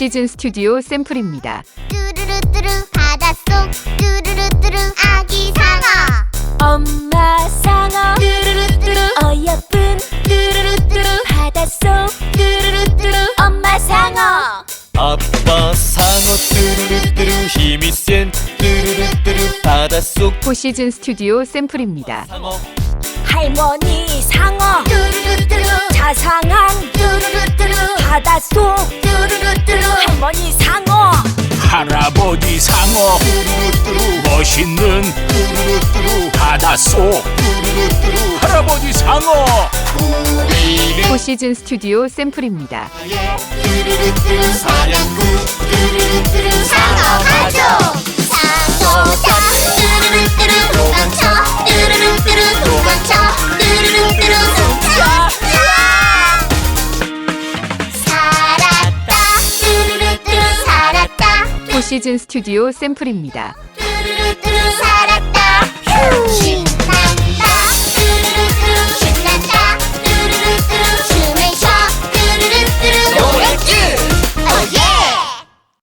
포시즌 스튜디오 샘플입니다. 뚜루루뚜루 바닷속 뚜루루뚜루 아기 상어. 엄마 상어. 뚜루루뚜루 어여쁜. 뚜루루뚜루 바닷속 뚜루루뚜루 엄마 상어. 아빠 상어 뚜루루뚜루 힘이 센 뚜루루뚜루 바닷속. 포시즌 스튜디오 샘플입니다. 상어. 할머니 상어. 뚜루루뚜루 자상한 뚜루루뚜루 바닷속 할아버지 상어 멋있는 바닷속 할아버지 상어 포시즌 스튜디오 샘플입니다. 뚜루루뚜루 사냥꾼 시즌 스튜디오 샘플입니다. 그 살았다. 휴.